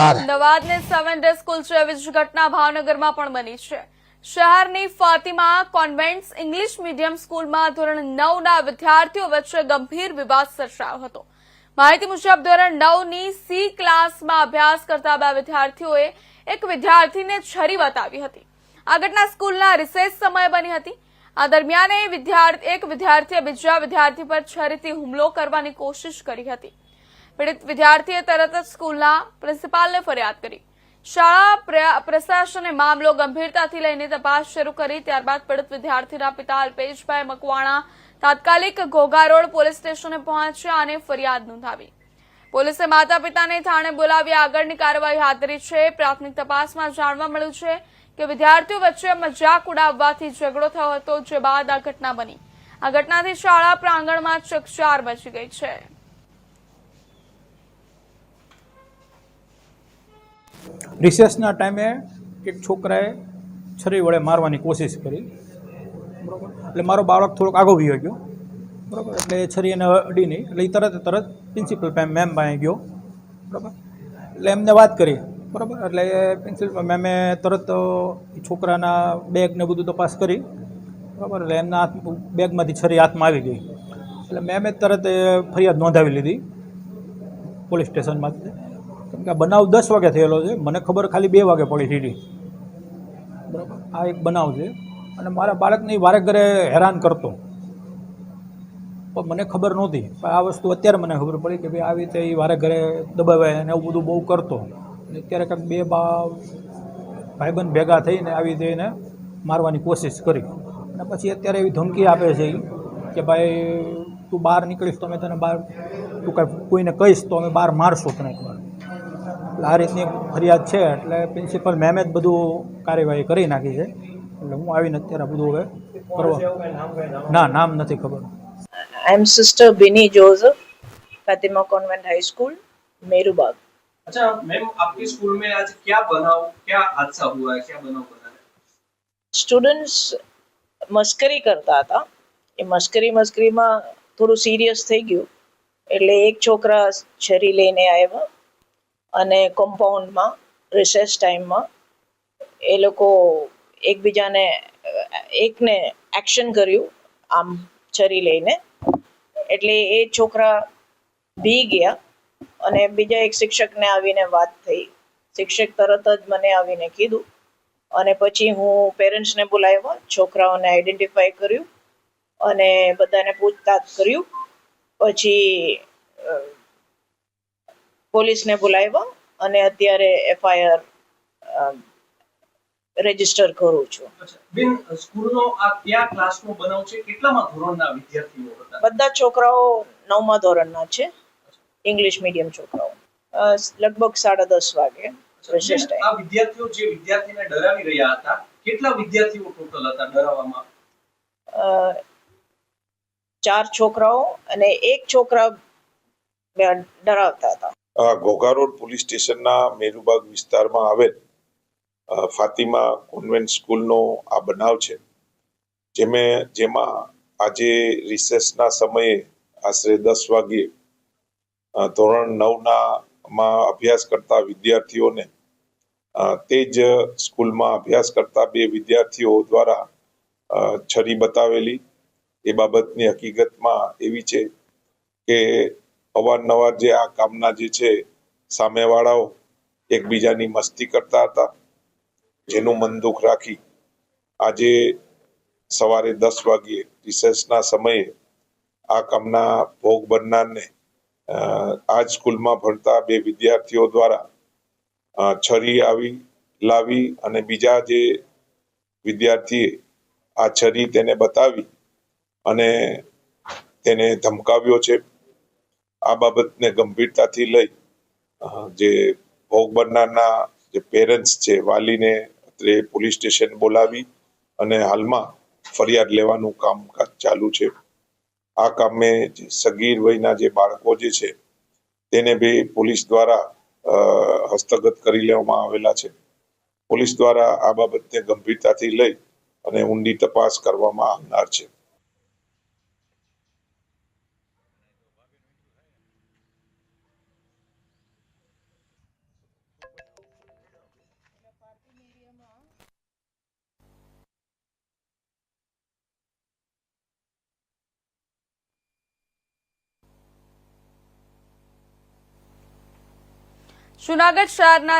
અમદાવાદની seven day school છે. ઘટના ભાવનગરમાં પણ બની છે. શહેરની ફાતિમા કોન્વેન્ટ ઇંગ્લિશ મીડિયમ સ્કૂલમાં ધોરણ નવના વિદ્યાર્થીઓ વચ્ચે ગંભીર વિવાદ સર્જાયો હતો. માહિતી મુજબ, ધોરણ નવની સી ક્લાસમાં અભ્યાસ કરતા બે વિદ્યાર્થીઓએ એક વિદ્યાર્થીને છરી બતાવી હતી. આ ઘટના સ્કૂલના રિસેસ સમયે બની હતી. આ દરમિયાન એક વિદ્યાર્થીએ બીજા વિદ્યાર્થી પર છરીથી હુમલો કરવાની કોશિશ કરી હતી. પીડિત વિદ્યાર્થીએ તરત જ સ્કૂલના પ્રિન્સિપાલને ફરિયાદ કરી. શાળા પ્રશાસને મામલો ગંભીરતાથી લઈને તપાસ શરૂ કરી. ત્યારબાદ પીડિત વિદ્યાર્થીના પિતા અલ્પેશભાઈ મકવાણા તાત્કાલિક ઘોઘા રોડ પોલીસ સ્ટેશને પહોંચ્યા અને ફરિયાદ નોંધાવી. પોલીસે માતા પિતાને થાણે બોલાવી આગળની કાર્યવાહી હાથ ધરી છે. પ્રાથમિક તપાસમાં જાણવા મળ્યું છે કે વિદ્યાર્થીઓ વચ્ચે મજાક ઉડાવવાથી ઝઘડો થયો હતો, જે બાદ આ ઘટના બની. આ ઘટનાથી શાળા પ્રાંગણમાં ચકચાર મચી ગઈ છે. રિસેસના ટાઈમે એક છોકરાએ છરી વડે મારવાની કોશિશ કરી. બરાબર? એટલે મારો બાળક થોડોક આગો વયો ગયો. બરાબર? એટલે એ છરી એને અડી નહીં. એટલે એ તરત તરત પ્રિન્સિપલ મેમ પાસે ગયો. બરાબર? એટલે એમને વાત કરી. બરાબર? એટલે એ પ્રિન્સિપલ મેમે તરત છોકરાના બેગને બધું તપાસ કરી. બરાબર? એટલે એમના હાથ બેગમાંથી છરી હાથમાં આવી ગઈ. એટલે મેમે તરત ફરિયાદ નોંધાવી લીધી. પોલીસ સ્ટેશનમાંથી કેમ કે આ બનાવ દસ વાગે થયેલો છે. મને ખબર ખાલી બે વાગે પડી સીડી. બરાબર? આ એક બનાવ છે. અને મારા બાળકને વારે ઘરે હેરાન કરતો. પણ મને ખબર નહોતી. પણ આ વસ્તુ અત્યારે મને ખબર પડી કે ભાઈ આવી રીતે એ વારે ઘરે દબાવે અને એવું બધું બહુ કરતો. અને અત્યારે કંઈક બે બા ભાઈબંધ ભેગા થઈને આવી રીતે એને મારવાની કોશિશ કરી. અને પછી અત્યારે એવી ધમકી આપે છે કે ભાઈ તું બહાર નીકળીશ તો અમે તને બહાર, તું કાંઈ કોઈને કહીશ તો અમે બહાર મારશું તને એકવાર. આ રીતની ફરિયાદ છે એટલે પ્રિન્સિપલ મેમે જ બધું કાર્યવાહી કરી નાખી છે. એટલે હું આવીને અત્યારે બધું હવે કરવા ના નામ નથી ખબર. I am sister Bini Joseph Fatima convent high school Merubag અચ્છા મેમ આપકી સ્કૂલ મે આજ ક્યા બનાવ ક્યા હાદસા હુઆ હે? ક્યા બનાવ બના સ્ટુડન્ટ્સ મસ્કરી કરતા હતા. એ મસ્કરી મસ્કરીમાં થોડું સિરિયસ થઈ ગયું. એટલે એક છોકરા છરી લઈને આવ્યા. અને કમ્પાઉન્ડમાં રિસેસ ટાઈમમાં એ લોકો એકબીજાને, એકને એક્શન કર્યું, આમ છરી લઈને. એટલે એ છોકરા ભી ગયા અને બીજા એક શિક્ષકને આવીને વાત થઈ. શિક્ષક તરત જ મને આવીને કીધું અને પછી હું પેરેન્ટ્સને બોલાવ્યા, છોકરાઓને આઈડેન્ટિફાઈ કર્યું અને બધાને પૂછતાછ કર્યું. પછી પોલીસને બોલાવ્યા અને અત્યારે એફઆઈઆર રજિસ્ટર કરું છું. બિન સ્કૂલનો આ કયા ક્લાસનો બનાવ છે? કેટલામાં ધોરણના વિદ્યાર્થીઓ હતા? બધા છોકરાઓ નવમા ધોરણના છે. ઇંગ્લિશ મીડિયમ છોકરાઓ. લગભગ સાડા દસ વાગે રિસેસ આ વિદ્યાર્થીઓ જે વિદ્યાર્થીને ડરાવી રહ્યા હતા કેટલા વિદ્યાર્થીઓ ટોટલ હતા ડરાવવામાં? ચાર છોકરાઓ અને એક છોકરા ડરાવતા હતા. ઘોઘા રોડ પોલીસ સ્ટેશનના મેરુબાગ વિસ્તારમાં આવેલ ફાતિમા કોન્વેન્ટ સ્કૂલનો આ બનાવ છે, જેમે, જેમાં આજે રિસેસના સમયે આશરે દસ વાગ્યે ધોરણ નવના માં અભ્યાસ કરતા વિદ્યાર્થીઓને તે જ સ્કૂલમાં અભ્યાસ કરતા બે વિદ્યાર્થીઓ દ્વારા છરી બતાવેલી. એ બાબતની હકીકતમાં એવી છે કે અવારનવાર જે આ કામના જે છે સામેવાળાઓ એકબીજાની મસ્તી કરતા હતા, જેનું મન દુઃખ રાખી આજે સવારે દસ વાગ્યે રિસેસના સમયે આ કામના ભોગ બનનારને આ સ્કૂલમાં ભણતા બે વિદ્યાર્થીઓ દ્વારા છરી આવી લાવી અને બીજા જે વિદ્યાર્થીએ આ છરી તેને બતાવી અને તેને ધમકાવ્યો છે. આ બાબતને ગંભીરતાથી લઈ જે ભોગ બનનારના જે પેરેન્ટ્સ છે, વાલીને અત્રે પોલીસ સ્ટેશન બોલાવી અને હાલમાં ફરિયાદ લેવાનું કામકાજ ચાલુ છે. આ કામે સગીર વયના જે બાળકો જે છે, તેને બી પોલીસ દ્વારા હસ્તગત કરી લેવામાં આવેલા છે. પોલીસ દ્વારા આ બાબતને ગંભીરતાથી લઈ અને ઊંડી તપાસ કરવામાં આવનાર છે. જૂનાગઢ શહેરના